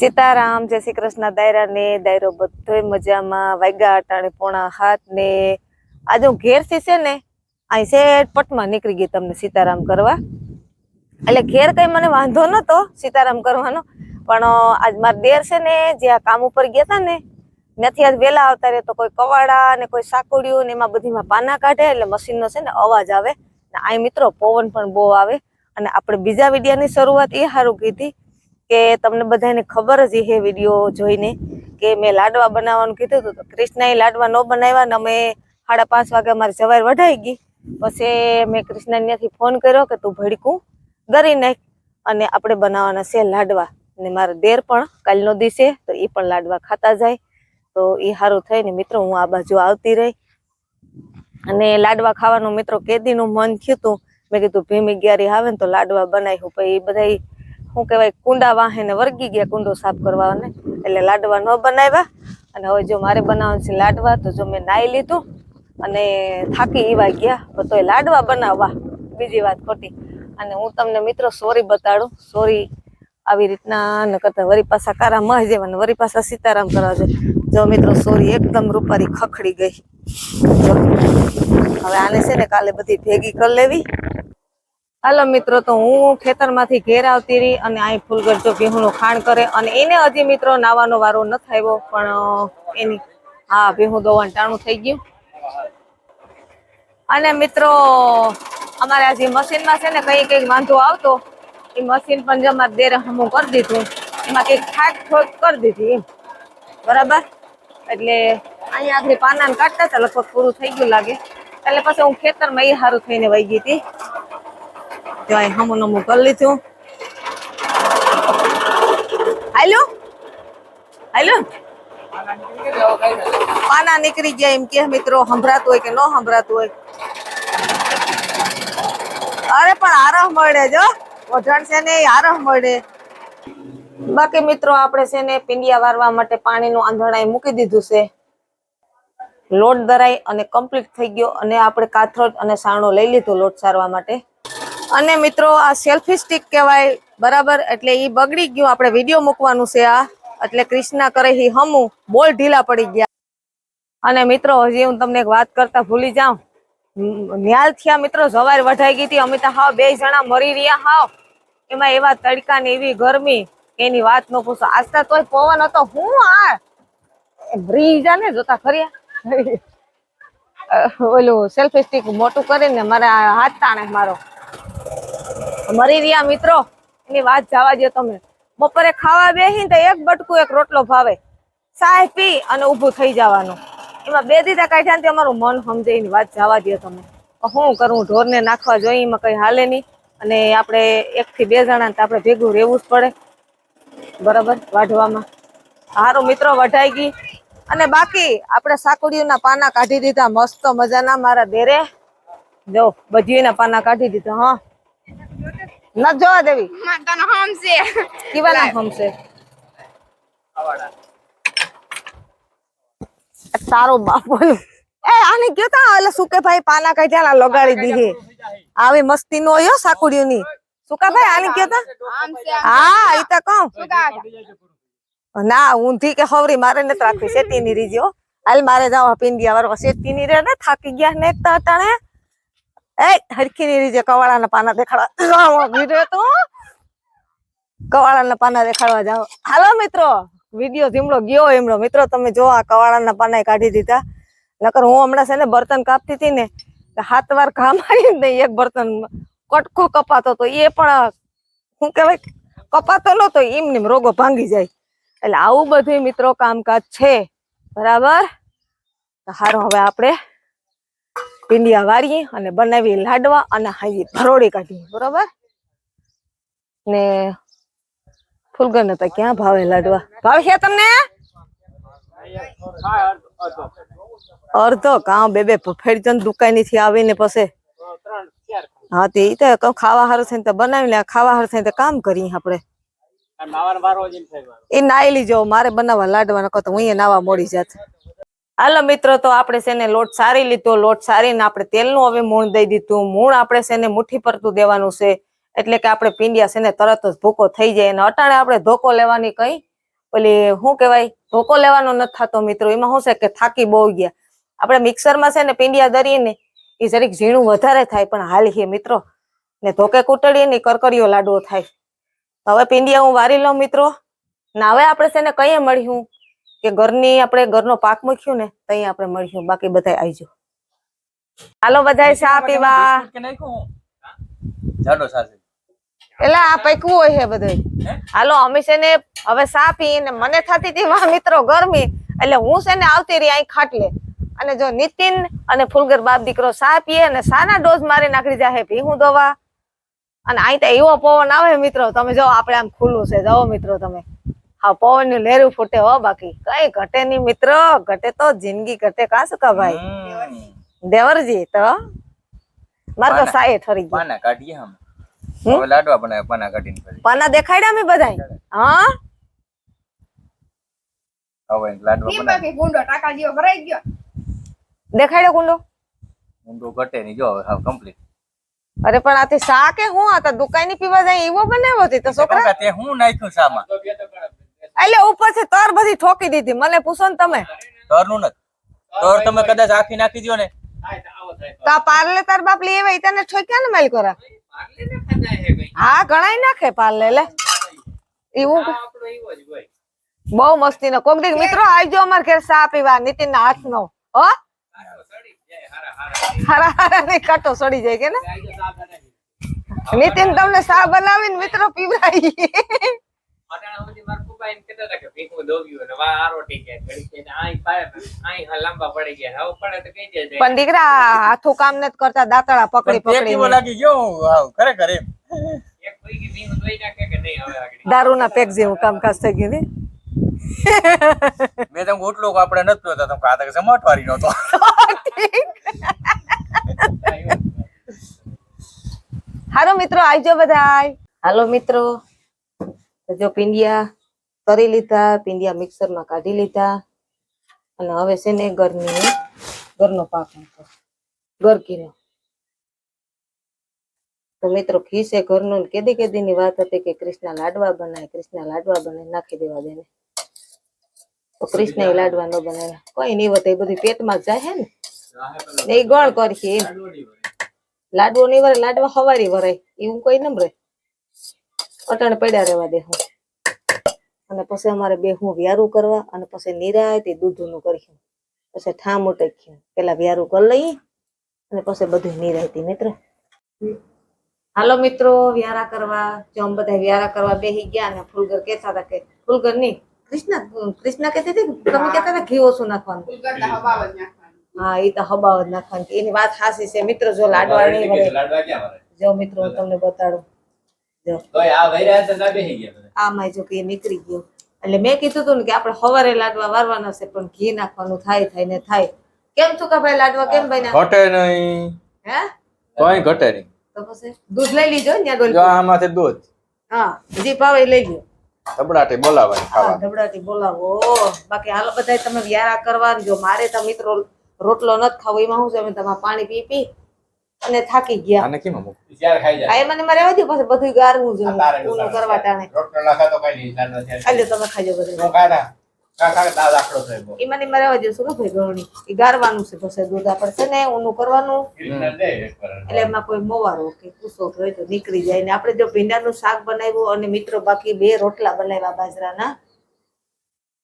સીતારામ, જય શ્રી કૃષ્ણ દાયરા ને દાયરો બધોય મજામાં, વાગ્યા અટાણે પોણા હાથ ને આજે હું ઘેરથી છે ને, અહીં શેઠ પટમાં નીકળી ગઈ તમને સીતારામ કરવા. એટલે ઘેર કઈ મને વાંધો નતો સીતારામ કરવાનો, પણ આજ મારા દેર છે ને, જે આ કામ ઉપર ગયા હતા ને, ત્યાંથી આજ વેલા આવતા રહે તો કોઈ કવાડા ને કોઈ સાકુડિયું ને એમાં બધીમાં પાના કાઢે, એટલે મશીનનો છે ને અવાજ આવે. આ મિત્રો પવન પણ બહુ આવે. અને આપણે બીજા વિડિયાની શરૂઆત એ સારું કીધી. કે તમને બધાને ખબર જ એ વીડિયો જોઈને કે મેં લાડવા બનાવવાનું કીધું હતું. તો કૃષ્ણાએ લાડવા ન બનાવ્યા ને અમે સાડા પાંચ વાગે મારી જવાર વઢાઈ ગઈ. પછી મેં કૃષ્ણા ત્યાંથી ફોન કર્યો કે તું ભડકું ગરી નાખ અને આપણે બનાવવાના છે લાડવા. ને મારા દેર પણ કાલનો દિવસે તો એ પણ લાડવા ખાતા જાય. તો એ સારું થાય ને મિત્રો, હું આ બાજુ આવતી રહી. અને લાડવા ખાવાનું મિત્રો કેદીનું મન થયું હતું મેં કીધું ભીમી ગ્યારી આવે ને તો લાડવા બનાવ્યું પછી એ બધા શું કહેવાય, કુંડા વાહે વર્ગી ગયા કુંડો સાફ કરવાને. એટલે લાડવા ન બનાવ્યા. અને હવે જો મારે બનાવવાનું છે લાડવા, તો જો મેં નાઈ લીધું અને થાકી એવા ગયા. પણ તોય લાડવા બનાવવા. બીજી વાત ખોટી. અને હું તમને મિત્રો સોરી બતાડું. સોરી આવી રીતના ન કરતા વરી પાછા કારા મહ જવાનું વરી પાછા સીતારામ કરવા જાય જો મિત્રો, સોરી એકદમ રૂપારી ખખડી ગઈ. હવે આને છે ને કાલે બધી ભેગી કરી લેવી. હાલો મિત્રો, તો હું ખેતરમાંથી ઘેર આવતી રહી અને અહીં ફૂલગરજો જો ભેહુંનું ખાણ કરે અને એને હજી મિત્રો નાવાનો વારો ન આવ્યો પણ એની, હા, ભેહું દોવાનું ટાણું થઈ ગયું. અને મિત્રો, અમારે આજે મશીનમાં છે ને કઈ કઈ વાંધો આવતો, એ મશીન પણ જમા દેરે હમું કરી દીધું, એમાં કંઈક થાક થોક કરી દીધી બરાબર? એટલે અહીંયા આગળ પાનાને કાઢતા હતા, લગભગ પૂરું થઈ ગયું લાગે. એટલે પછી હું ખેતરમાં એ સારું થઈને વહી ગઈ હતી. જો અહીં હમું નમું કરી લીધું. હાલો? હાલો? પાના નીકળી ગયા એમ કે, મિત્રો, સંભળાતું હોય કે ન સંભળાતું હોય. અરે, પણ આરહ મળે જો વઢાણ છે ને આરામ મળે. બાકી મિત્રો, આપણે છે ને પિંડિયા વારવા માટે પાણીનું આંધણાઈ મૂકી દીધું છે. લોટ દરાઈ અને કમ્પ્લીટ થઈ ગયો અને આપણે કાથરોટ અને સાણો લઈ લીધો લોટ સારવા માટે. અને મિત્રો, આ સેલ્ફી સ્ટિક કહેવાય, બરાબર? એટલે એ બગડી ગયું. આપણે વીડિયો મૂકવાનું છે આ. એટલે ક્રિષ્ના કરે હી હમું. બોલ ઢીલા પડી ગયા. અને મિત્રો, હજી હું તમને એક વાત કરતા ભૂલી જાઉં. ન્યાલ થયા મિત્રો જવાર વઢાઈ ગઈ હતી. અમિતા હાવ બે જણા મરી રહ્યા હાવ. એમાં એવા તડકા ને એવી ગરમી. એની વાત ન પૂછો. આજતા તોય પવન હતો. હું આ બ્રિજ ને જોતા ખર્યા ઓલું સેલ્ફી સ્ટિક મોટું કરીને મારા હાથ તાણે મારો. મરી રહ્યા મિત્રો. એની વાત જવા દો તમે. બપોરે ખાવા બેસી તો એક બટકું એક રોટલો ભાવે. ચાય પી અને ઊભું થઈ જવાનું. એમાં બે દીધા કાઢ્યા ને અમારું મન સમજાય એની વાત જવા દો તમે. શું કરવું ઢોરને નાખવા જોઈએ, એમાં કંઈ હાલે નહીં. અને આપણે એકથી બે જણા આપણે ભેગું રહેવું જ પડે. બરાબર? વાઢવામાં. સારું મિત્રો, વઢાઈ ગઈ. અને બાકી, આપણે સાકુડીઓના પાના કાઢી દીધા. મસ્ત મજાના મારા દેરે. જો બજીના પાના કાઢી દીધા, હા. ન જોવા દેવી. માતાનો હોમ છે. કેવાના હમશે તારો બાપ બોલું એ આને કેતા તા એટલે સુકે ભાઈ પાના કાઢ્યા ને લગાડી દીધી. આવી મસ્તી નો યો ની સુકા ભાઈ આને કેતા હા ઈ તો કહું. ના ઊંધી કે હવરી મારે નથી રાખવી. શેતી ની રીજો હાલ મારે જાવ પિંડિયા વાળવા શેતી ની રે ને થાકી ગયા ને તણે. એ, હરખી ની કવાળાના પાના દેખાડવા. વીડિયો તો. કવાળાના પાના દેખાડવા જાવ હાલો મિત્રો, વીડિયો ધીમડો ગયો એમડો મિત્રો, તમે જો આ કવાળાના પાના કાઢી દીધા. નકર હું હમણાં છે ને બર્તન કાપતી હતી ને હાથ વાર ઘા મારી ને એક બર્તન કટકો કપાતો તો એ પણ શું કહેવાય, કપાતો નતો એમ ને રોગો ભાંગી જાય. એટલે આવું બધું મિત્રો કામકાજ છે. બરાબર? હારું, હવે આપણે પીંડિયા વાળીએ અને બનાવી લાડવા અને હાઈ ભરોડી કાઢીએ બરોબર? ને ફૂલગન હતા ક્યાં ભાવે લાડવા? ભાવે છે તમને? અડધો કાં બે બે ફેરજન દુકાની થી આવીને પછી? હા તે ઈ તો ખાવા હારું થઈને તો બનાવી લે ખાવા હારું થઈને તો કામ કરીએ આપણે. એ નાઈ લીજો મારે બનાવવા લાડવા નકો તો હું નાવા મોડી જાત. હાલો મિત્રો, તો આપણે છે લોટ સારી લીધો, લોટ સારીને આપણે તેલનું હવે મૂણ દઈ દીધું. મૂણ આપણે છે ને મુઠ્ઠી પરતું દેવાનું છે, એટલે કે આપણે પીંડિયા છે તરત જ ભૂકો થઈ જાય. અને અટાણે આપણે ધોકો લેવાની કઈ, ઓલી શું કહેવાય, ધોકો લેવાનો નથી થતો મિત્રો. એમાં શું છે કે થાકી બહુ ગયા. આપણે મિક્સરમાં છે ને પીંડિયા દરીએ ને એ જરીક ઝીણું વધારે થાય, પણ હાલ છે મિત્રો. ને ધોકે કૂટડીએ ને ઈ કરકરીયો લાડવો થાય. હવે પીંડિયા હું વારી લઉં મિત્રો. ના હવે આપણે છે ને કઈએ મળ્યું? કે ઘરની આપણે ઘરનો પાક મૂક્યો ને તઈ આપણે મળ્યું બાકી બધા આવજો. હાલો બધા ચા પીવા. એલા આ પૈકવું હોય છે બધું હાલો અમે છે ને હવે ચા પીને મને થતી હતી વાહ મિત્રો ગરમી. એટલે હું છે ને આવતી રહી અહીં ખાટલે. અને જો નીતિન અને ફૂલગર બાપ દીકરો ચા પીએ અને સાના ડોઝ મારી નાખી જાય ભીહું દવા. અને અહીં તો એવો પવન આવે મિત્રો. તમે જો આપણે આમ ખુલ્લું છે. જાઓ મિત્રો તમે. હા પવનની લેરું ફૂટે હો બાકી. કઈ ઘટે નહીં મિત્ર ઘટે તો જિંદગી ઘટે. કા શું કા ભાઈ? દેવરજી તો મારે તો. સાયે ઠરી ગઈ પાના કાઢીએ હમ? હવે લાડવા બનાવ્યા પાના કાઢીને પછી. પાના દેખાડ્યા મે બધાય? હા? હવે લાડવા બનાવ્યા કે ગુંડો ટાકા જેવો ભરાઈ ગયો? દેખાડ્યો કુંડો ગુંડો ઘટે નહીં. જો હવે કમ્પ્લીટ અરે પણ આથી શા કે હું? આ તો દુકાની પીવા જાય એવો બનાવ્યો તો છોકરા. તે હું નાખ્યું સામાં એટલે ઉપર છે તર બધી ઠોકી દીધી. મને પૂછો ને તમે. તરનું નથી. તર તમે કદાચ આખી નાખી દો ને. તો પાર્લે તાર બાપ લઈ આવે તને ઠોક્યા ને મેલ કરા હા ગણાય નાખે પાર્લે લે. એવું બહુ મસ્તી નો કોક દી મિત્રો આવજો અમાર ઘેર સા પીવા નીતિન ના હાથ નો હો હારા હારા. ને કાંટો સડી જાય કે ને? નીતિન તમને સા બનાવીને મિત્રો પીવડાવી પણ દીકરા હાથું કામ નથી કરતા દાંતડા પકડી પકડી લાગી ગયો હાવ ખરેખર એમ. દારૂ ના પેક જેવું કામકાજ થઈ ગયું ને? મેં તમને ઓટલો આપણે નથી પીતા તમે આ તો સમાટવારી નતો હાલો મિત્રો આવજો બધા હાલો મિત્રો. તો જો પિંડિયા તરી લીધા પિંડિયા મિક્સરમાં કાઢી લીધા અને હવે છે ને ઘરની ઘરનો પાક નાખો ગરકીનો તો મિત્રો ઘી છે ઘરનું ને કેદી કેદી ની વાત હતી કે કૃષ્ણ લાડવા બનાય કૃષ્ણ લાડવા બનાય નાખી દેવા દે ને તો કૃષ્ણ એ લાડવા ન બનાવ્યા કોઈ નહીં વધે એ બધી પેટમાં જ જાય હે ને. ને એ ગણ કરી એમ. લાડવો નહીં વરે લાડવા હવારી વરાય એવું કોઈ નમ રે. અટાણે પડ્યા રહેવા દેહું અને પછી અમારે બે હું વ્યારું કરવા અને પછી નિરાયતી દૂધનું કર્યું પછી ઠામ ઉટક્યું પેલા વ્યારું કરી લઈએ અને પછી બધું નિરાયતી મિત્ર. હાલો મિત્રો વ્યારા કરવા. જો અમે બધા વ્યારા કરવા બેહી ગયા અને ફૂલગર કહેતા હતા કે ફૂલગર નહીં કૃષ્ણ કૃષ્ણ કહેતી હતી તમે કહેતા હતા ઘી ઓછું નાખવાનું. હા એ તો હબાવ જ નાખવાની. એની વાત હાસી છે. મિત્રો જો લાડવા નહીં જો મિત્રો તમને બતાડું. આમાં જો કે નીકળી ગયો. એટલે મેં કીધું હતું ને કે આપણે હવારે લાડવા વારવાના છે પણ ઘી નાખવાનું થાય થાય ને થાય. કેમ છું ભાઈ લાડવા? કેમ ભાઈ ઘટે નહીં. હે? કોઈ ઘટે નહીં. તો પછી દૂધ લઈ લીજો ને ત્યાં ડોલ આમાંથી દૂધ. હા જે ભાવે લઈ ગયો. ધબડાટે બોલાવો હા ખાવા ધબડાટી બોલાવો. બાકી હાલ બધા તમે વ્યારા કરવા જો મારે તો મિત્રો રોટલો નથી ખાવો એમાં શું છે? તમે તમારે પાણી પી પી અને થાકી ગયા. અને કેમ અમુક? આ એ મને મારે આવતી પછી બધું ગારવું જોઈએ. પૂરું કરવા ટાણે ખાલી તમે ખાજો બધું. એ મને મારે આવવા દે શું કે ભાઈ ગવણી એ ગારવાનું છે પછી દૂધ આપણે ને ઊનું કરવાનું. એટલે એમાં કોઈ મોવારો કે કુસો હોય તો નીકળી જાય. ને આપણે જો ભીંડાનું શાક બનાવ્યું અને મિત્રો બાકી બે રોટલા બનાવ્યા બાજરાના.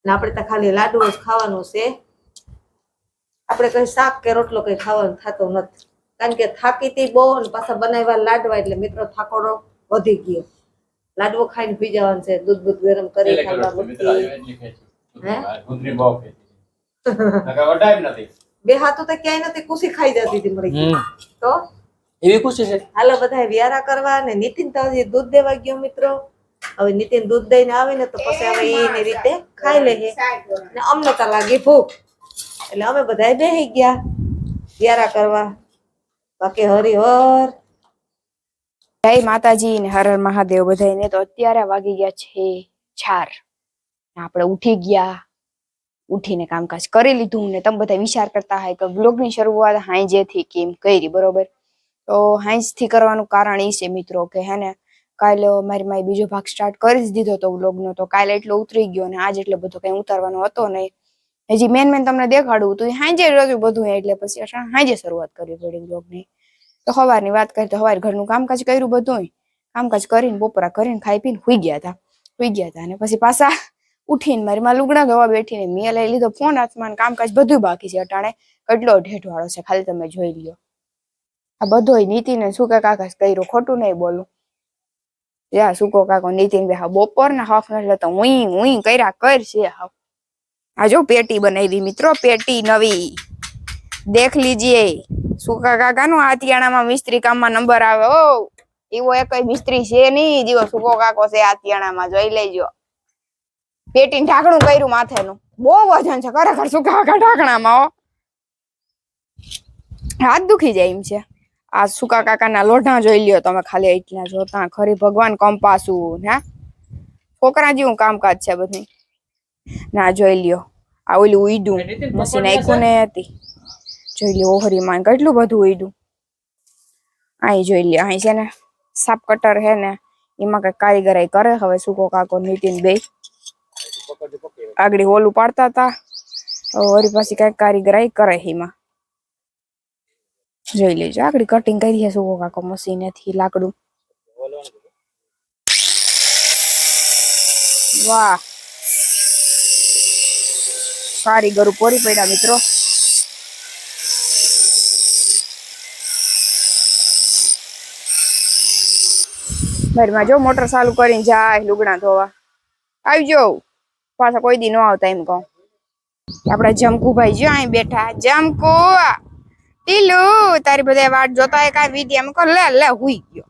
ને આપણે તો ખાલી લાડુ જ ખાવાનું છે. આપણે કઈ શાક કે રોટલો કઈ ખાવાનું થતો નથી. કારણ કે થાકી તી બહુ અને પાછા બનાવ્યા લાડવા એટલે મિત્રો થાકોડો વધી ગયો. લાડવો ખાઈને પી જવાનું છે દૂધ દૂધ ગરમ કરી ખાવા મૂકી બે હાથો તો ક્યાંય નથી કુસી ખાઈ જતી હતી મરી ગઈ. તો? એવી ખુશી છે? હાલો બધા વ્યારા કરવા ને નીતિન તો હજી દૂધ દેવા ગયો મિત્રો. હવે નીતિન દૂધ દઈને આવે ને તો પછી હવે એની રીતે ખાઈ લે ને અમને તો લાગી ભૂખ. એટલે અમે બધા બેસી ગયા. વ્યારા કરવા. બાકી હરિહર. જય માતાજી ને હર હર મહાદેવ બધાને તો અત્યારે વાગી ગયા છે ચાર. આપણે ઉઠી ગયા. ઉઠીને કામકાજ કરી લીધું ને તમે બધા વિચાર કરતા હોય કે બ્લોગની શરૂઆત હાંજેથી કેમ કરી, બરોબર? તો હાંજથી કરવાનું કારણ એ છે મિત્રો કે હે ને, કાલે મારી માય બીજો ભાગ સ્ટાર્ટ કરી જ દીધો તો વ્લોગનો. તો કાલે એટલો ઉતરી ગયો ને આજ એટલો બધો કઈ ઉતારવાનો હતો નહીં. હજી મેન મેન તમને દેખાડવું તો હાંજે રહ્યું બધું એટલે પછી હાંજે શરૂઆત કરવી પડી વ્લોગની તો સવારની વાત કરી તો સવારે ઘરનું કામકાજ કર્યું બધું કામકાજ કરીને બપોરા કરીને ખાઈ પીને સુઈ ગયા હતા સુઈ ગયા હતા અને પછી પાછા ઉઠીને મારી માં લુગડા ધોવા બેઠીને મેં લઈ લીધો ફોન હાથમાં કામકાજ બધું બાકી છે અટાણે. કેટલો ઢેઢવાળો છે ખાલી તમે જોઈ લ્યો. આ બધોય નીતિને કે કાકા કર્યો ખોટું નહીં બોલું. યા સુકો કાકો નીતિન બે હા બપોરના હાફ એટલે તો ઉઈ ઉઈ કર્યા કર છે હાવ. આ જો પેટી બનાવી મિત્રો, પેટી નવી. દેખ લીજીએ. સુકા કાકાનું આતિયાણામાં મિસ્ત્રી કામમાં નંબર આવે. ઓ, એવો એક મિસ્ત્રી છે નહીં. જેવો સુકો કાકો છે આતિયાણામાં જોઈ લેજો. પેટી ઢાંકણું કર્યું માથેનું. બહુ વજન છે ખરેખર સુકા કાકા ઢાંકણામાં, હો. હાથ દુખી જાય એમ છે. આ સુકા કાકાના લોઢા જોઈ લ્યો તમે ખાલી એટલા જોતા. ખરી ભગવાન કંપાસું, હે. છોકરા જેવું કામકાજ છે બધું. ના જોઈ લ્યો. આ ઓલું ઉઈડું મશીન નાખ્યું ને હતી. જોઈ લ્યો ઓહરી માં કેટલું બધું ઉઈડું અહીં જોઈ લ્યો અહીં છે ને સાપ કટર હે ને એમાં કઈ કારીગરાઈ કરે હવે સુકો કાકો નીતિન બે આગળ ઓલું પાડતા હતા વળી પાછી કઈ કારીગરાઈ કરે એમાં. જોઈ લેજો આગળ કટિંગ કરી છે સુકો કાકો મશીનથી લાકડું. વાહ. કારીગરો પોરી પડ્યા મિત્રો. ઘરમાં જો મોટર ચાલુ કરીને જાય લુગડા ધોવા. આવજો. પાછા કોઈ દી ન આવતા એમ કહું. આપડા જમકુભાઈ જો અહીં બેઠા. જમકુ ટીલુ, તારી બધા વાટ જોતા હોય કાંઈ વિધિ એમ કહો લે લે, હુઈ ગયો.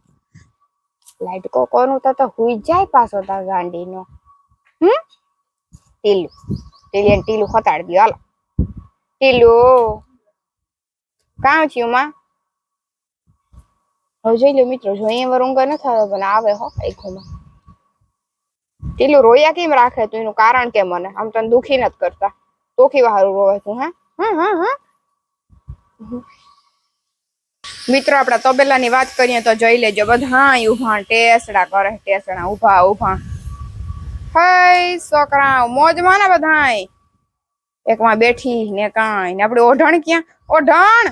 લાઈટ કો કોનું તો તો હુઈ જાય પાછો તાર ગાંડીનો. હમ? ટીલુ. ટીલી ટીલુ ખતાડી દો હાલો ટીલુ કાં થયું માં હવે જોઈ લો મિત્રો જોઈએ વર ઊંઘ ન થયો પણ આવે હો આખોમાં ટીલું રોયા કેમ રાખે તું એનું કારણ કે મને આમ તને દુખી નથી કરતા તોખી વાળું રોવે તું હે હમ હમ હમ મિત્રો આપડા તબેલાની વાત કરીએ તો જોઈ લેજો બધા ઊભા ટેસડા કરે ટેસડા ઊભા ઊભા હઈ છોકરા મોજમાં ને બધાય. એકમાં બેઠી ને કાંઈ ને આપણે ઓઢણ ક્યાં? ઓઢણ!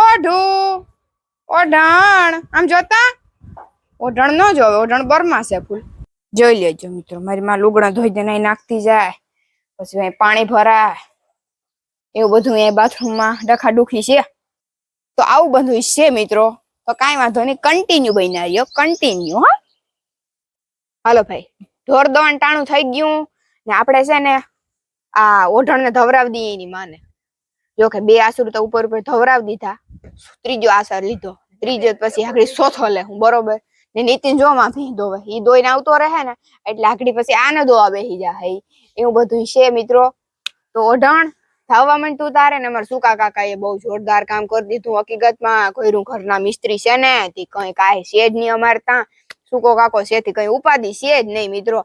ઓઢું! ઓઢણ! આમ જોતા? ઓઢણ ન જોવે, ઓઢણ બરમાં છે ફૂલ. જોઈ લેજો મિત્રો, મારી માં લુગડા ધોઈ દે નાખતી જાય, પછી અહીં પાણી ભરાય. એવું બધું એ બાથરૂમમાં ડખાડુખી છે. તો આવું બધું છે મિત્રો. તો કાંઈ વાંધો નહીં કન્ટિન્યુ બની રહ્યો કન્ટિન્યુ હા. હાલો ભાઈ. ઢોર દોણ ટાણું થઈ ગયું ને આપણે છે ને આ ઓઢણ ને ધવરાવી દઈએ એની માને. જો કે બે આસુર તો ઉપર ઉપર ધવરાવી દીધા. ત્રીજો આસર લીધો. ત્રીજો પછી આગળ ચોથો લે હું, બરોબર? ને નીતિન જો માં ભી દોવે ઈ દોઈને આવતો રહે ને, એટલે આગળ પછી આને દોવા બેસી જાય એવું બધું છે મિત્રો. તો ઓઢણ ધાવવા માંડતું તારે ને અમારા સુકા કાકા એ બહુ જોરદાર કામ કરી દીધું. હકીકતમાં કોઈનું ઘરના મિસ્ત્રી છે ને, તે કઈ કાંઈ છે જ નહીં અમારે ત્યાં. સુકો કાકો છે કઈ ઉપાધિ છે જ નહીં મિત્રો.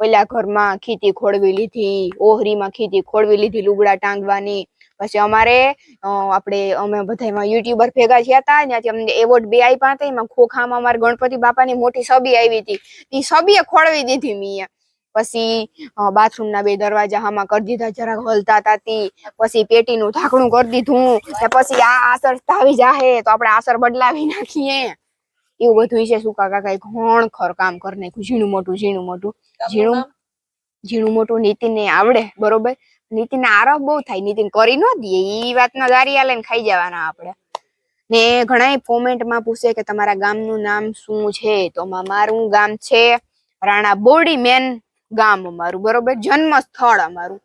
પેલા ઘરમાં ખીતી ખોળવી લીધી, ઓહરીમાં ખીતી ખોળવી લીધી, લુગડા ટાંગવાની. પછી અમારે આપણે, અમે બધા યુટ્યુબર ભેગા થયા હતા, ત્યાંથી અમને એવોર્ડ બે આપ્યા હતા. એમાં ખોખામાં અમારે ગણપતિ બાપાની મોટી સબી આવી હતી. એ સબીએ ખોળવી દીધી મીએ પછી બાથરૂમ ના બે દરવાજા હામાં કરી દીધા, જરાક હલતા તાતી પછી પેટીનું ઢાંકણું કરી દીધું. પછી આ આસર થાવી જાહે, તો આપણે આસર બદલાવી નાખીએ. એવું બધું છે સુકા કાકા ઘણ ખર કામ કરી નાખ્યું ઝીણું મોટું ઝીણું મોટું. ઝીણું ઝીણું મોટું નીતિન ને આવડે બરોબર? નીતિન આરફ બહુ થાય નીતિન કરી ન દે ઈ વાતના દારી આલે ખાઈ જવાના આપણે. ને ઘણા કોમેન્ટમાં પૂછે કે તમારા ગામનું નામ શું છે? તો મારું ગામ છે રાણા બોરડી મેન ગામ અમારું બરોબર? જન્મ સ્થળ અમારું.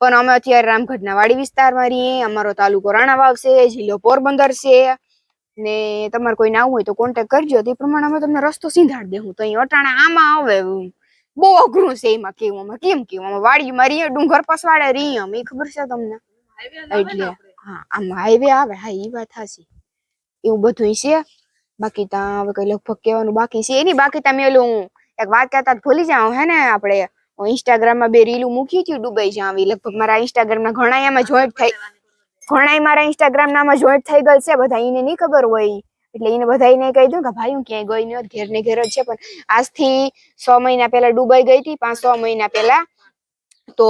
પણ અમે અત્યારે રામગઢના વાડી વિસ્તારમાં રહીએ અમારો તાલુકો રાણાવાવ છે જિલ્લો પોરબંદર છે. ને તમારે કોઈ આવવું હોય તો કોન્ટેક કરજો. તે પ્રમાણે અમે તમને રસ્તો સીધાડ દેવું તો અહીં અટાણે આમાં આવે બહુ અઘરું છે એમાં કેવું અમે કેમ કેવું? અમે વાડીમાં મારી ડુંગર પસવાડે રહીએ અમે ખબર છે તમને? એટલે, હા, આમ હાઈવે આવે, હા એ વાત હાચી. એવું બધું છે. બાકી ત્યાં હવે કઈ લગભગ કહેવાનું બાકી છે. એની બાકી તમે ઓલું એક વાત કહેતા ભૂલી જાઉં હે ને? આપણે ઇન્સ્ટાગ્રામમાં બે રીલું મૂકી હતી દુબઈ જાવી લગભગ મારા ઇન્સ્ટાગ્રામ ના ઘણા એમાં જોઈન્ટ થઈ ઘણા મારા ઇન્સ્ટાગ્રામ નામ જોઈન્ટ થઈ ગયેલ છે, બધા એને નહીં ખબર હોય. એટલે એને બધાને કહી દઉં કે ભાઈ હું ક્યાંય ગઈ નથી ઘેર ને ઘેર જ છે, પણ આજથી સો મહિના પહેલા દુબઈ ગઈ હતી, પાંચ સો મહિના પહેલા. તો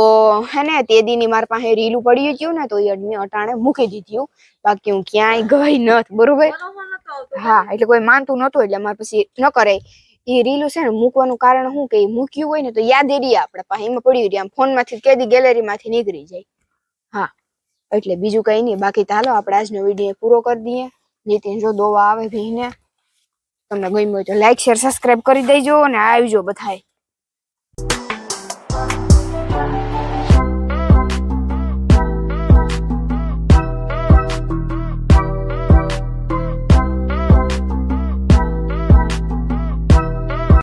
હે ને, તે દીની મારા પાસે રીલું પડ્યું હતું ને, તો એ અડમી અટાણે મૂકી દીધું બાકી હું ક્યાંય ગઈ નથી બરોબર? હા, એટલે કોઈ માનતું નતું એટલે મારે પછી ન કરે એ રીલું છે ને, મૂકવાનું કારણ શું કે મૂક્યું હોય ને, તો યાદ એ રહી આપણે પાસે, એમાં પડ્યું રહી આમ ફોનમાંથી કેદી ગેલેરી માંથી નીકળી જાય. એટલે બીજું કઈ નહીં બાકી તો હાલો, આપણે આજનો વીડિયો પૂરો કરી દઈએ. નીતિન, જો દોવા આવે ભીને. તમને ગમ્યું હોય તો લાઈક શેર સબસ્ક્રાઇબ કરી દેજો અને આવજો બધાય.